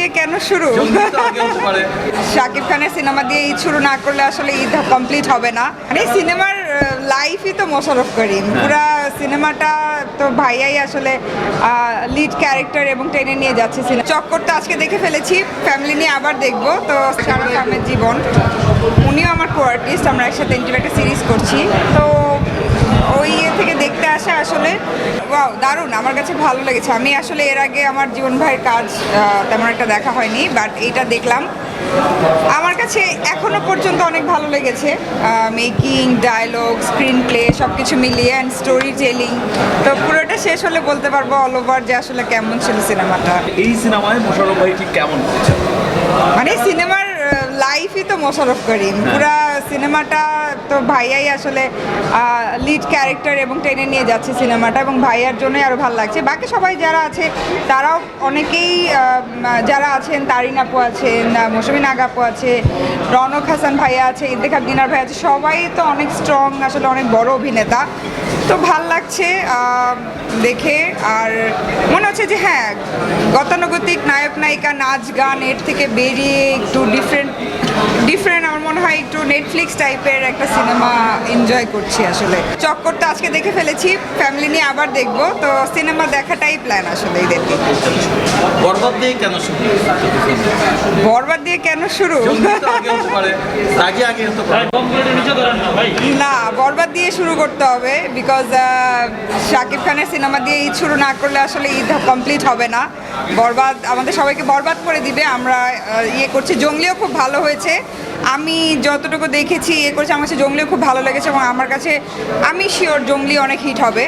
দিয়ে কেন শুরু? শাকিব খানের সিনেমা দিয়ে ঈদ শুরু না করলে আসলে ঈদ কমপ্লিট হবে না। মানে সিনেমার লাইফই তো মোশারফ করিম পুরা সিনেমাটা তো ভাইয়াই আসলে লিড ক্যারেক্টার এবং টেনে নিয়ে যাচ্ছে সিনেমা চক্কর তো আজকে দেখে ফেলেছি ফ্যামিলি নিয়ে আবার দেখব। তো শাহরুখ আহমেদ জীবন উনিও আমার কো আর্টিস্ট আমরা একসাথে ইন্টারভিউ একটা সিরিজ করছি। তো আসা আসলে ওয়াও দারুণ আমার কাছে ভালো লেগেছে। আমি আসলে এর আগে আমার জীবন ভাইয়ের কাজ তেমন একটা দেখা হয়নি বাট এইটা দেখলাম। আমার কাছে এখনও পর্যন্ত অনেক ভালো লেগেছে মেকিং ডায়লগ স্ক্রিন প্লে সব কিছু মিলিয়ে অ্যান্ড স্টোরি টেলিং তো পুরোটা শেষ হলে বলতে পারব অল ওভার যে আসলে কেমন ছিল সিনেমাটা। এই সিনেমায় মোশাররফ ভাই ঠিক কেমন মানে সিনেমার লাইফই তো মোশারফ করিম। পুরা সিনেমাটা তো ভাইয়াই আসলে লিড ক্যারেক্টার এবং টেনে নিয়ে যাচ্ছে সিনেমাটা এবং ভাইয়ার জন্যই আরও ভালো লাগছে। বাকি সবাই যারা আছে, তারাও অনেকেই যারা আছেন, তারিন আপু আছেন মৌসুমী নাগ আপু আছে, রনক হাসান ভাইয়া আছে, ইন্তেখাব দিনার ভাই আছে, সবাই তো অনেক স্ট্রং আসলে অনেক বড় অভিনেতা। তো ভালো লাগছে দেখে, আর মনে হচ্ছে যে হ্যাঁ গতানুগতিক নায়ক নায়িকা নাচ গান এর থেকে বেরিয়ে একটু ডিফারেন্ট ডিফারেন্ট আমার মনে হয় একটু নেটফ্লিক্স টাইপের একটা সিনেমা এনজয় করছি আসলে। চক্কর তো আজকে দেখে ফেলেছি ফ্যামিলি নিয়ে আবার দেখব। তো সিনেমা দেখাটাই প্ল্যান আসলে ঈদেরকে বরবাদ দিয়ে কেন শুরু? বরবাদ দিয়ে কেন শুরু? না বরবাদ দিয়ে শুরু করতে হবে বিকজ শাকিব খানের সিনেমা দিয়ে ঈদ শুরু না করলে আসলে ঈদ কমপ্লিট হবে না। বরবাদ আমাদের সবাইকে বরবাদ করে দিবে। আমরা ইয়ে করছি। জঙ্গলিও খুব ভালো হয়েছে। আমি যতটুকু দেখেছি, এ করেছি, আমার কাছে জঙ্গলিও খুব ভালো লেগেছে এবং আমার কাছে, আমি শিওর জঙ্গলি অনেক হিট হবে।